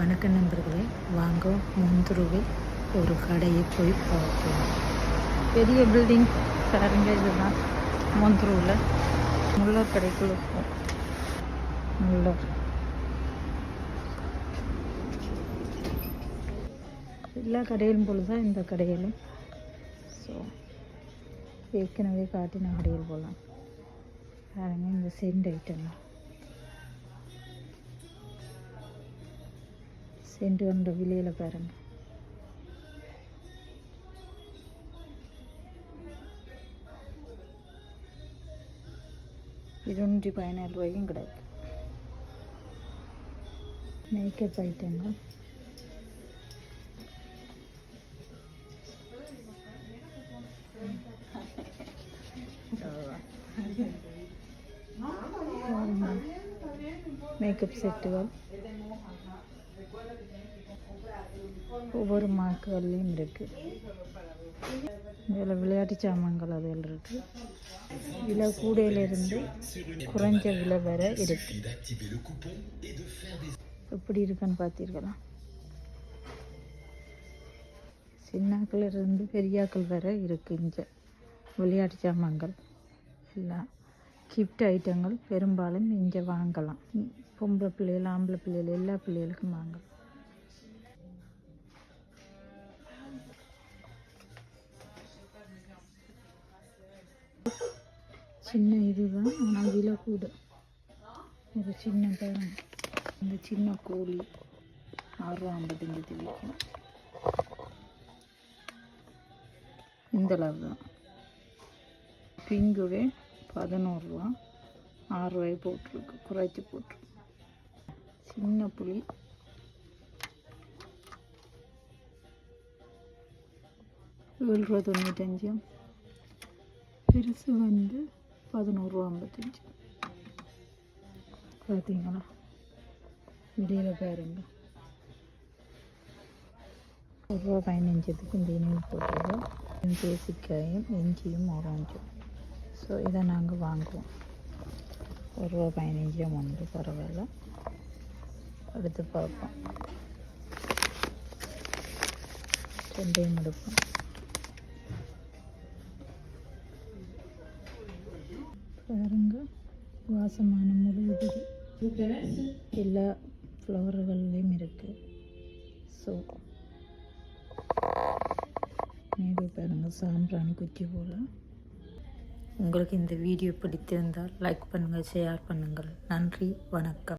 வணக்க நண்பர்களே. வாங்க முந்துருவில் ஒரு கடையை போய் பார்ப்போம். பெரிய பில்டிங் பாருங்க இதுதான். முந்துருவில் முள்ளர் கடைக்குள்ள இருக்கும். முள்ளர் எல்லா கடையிலும் போல தான் இந்த கடையிலும். ஸோ ஏற்கனவே காட்டின கடையில் போகலாம் பாருங்க இந்த சென்ட் ஐட்டம் சென்று வந்த விலையில் பாருங்க. இருநூற்றி பதினேழு ரூபாய்க்கும் கிடையாது மேக்கப் ஐட்டங்கள் மேக்கப் செட்டுகள் ஒவ்வொரு மார்க்குகள்லையும் இருக்கு. இதில் விளையாட்டு சாமான்கள் அதில் இருக்கு. விலை கூடையிலிருந்து குறைஞ்ச விலை வர இருக்கு. எப்படி இருக்குன்னு பார்த்தீர்களா? சின்னாக்கள் இருந்து பெரியாக்கள் வர இருக்கு இங்கே விளையாட்டு சாமான்கள். எல்லாம் கிஃப்ட் ஐட்டங்கள் பெரும்பாலும் இங்கே வாங்கலாம். பொம்பளை பிள்ளைகள் ஆம்பளை பிள்ளைகள் எல்லா பிள்ளைகளுக்கும் வாங்கலாம். சின்ன இதுதான். ஆனால் விலை கூட. ஒரு சின்ன பேரம். இந்த சின்ன கோழி ஆறுரூவா ஐம்பத்தஞ்சு தெரியும் இந்த அளவு தான். பிங்குவே பதினோருவா ஆறு ரூபாய் போட்டிருக்கு. குறைச்சி போட்டிருக்கு. சின்ன புளி ஏழு ரூபா தொண்ணூத்தஞ்சு. பெருசு வந்து பதினோருவா ஐம்பத்தஞ்சு. பார்த்தீங்களா வெளியில் பாருங்க. ஒரு ரூபா பதினஞ்சதுக்கு இந்த இனிப்பு போட்டுருவோம். தேசிக்காயும் இஞ்சியும் ஆரஞ்சும் ஸோ இதை நாங்கள் வாங்குவோம். ஒரு ரூபா பதினஞ்சு அமௌண்ட்டு பரவாயில்ல. எடுத்து பார்ப்போம். ரெண்டையும் எடுப்போம். பாருங்க வாசமான முழுகுதிரி எல்லா ஃப்ளவர்கள்லேயும் இருக்குது ஸோ மேபி பாருங்கள் சாம்பிராணி குச்சி போல். உங்களுக்கு இந்த வீடியோ பிடித்திருந்தால் லைக் பண்ணுங்கள் ஷேர் பண்ணுங்கள். நன்றி வணக்கம்.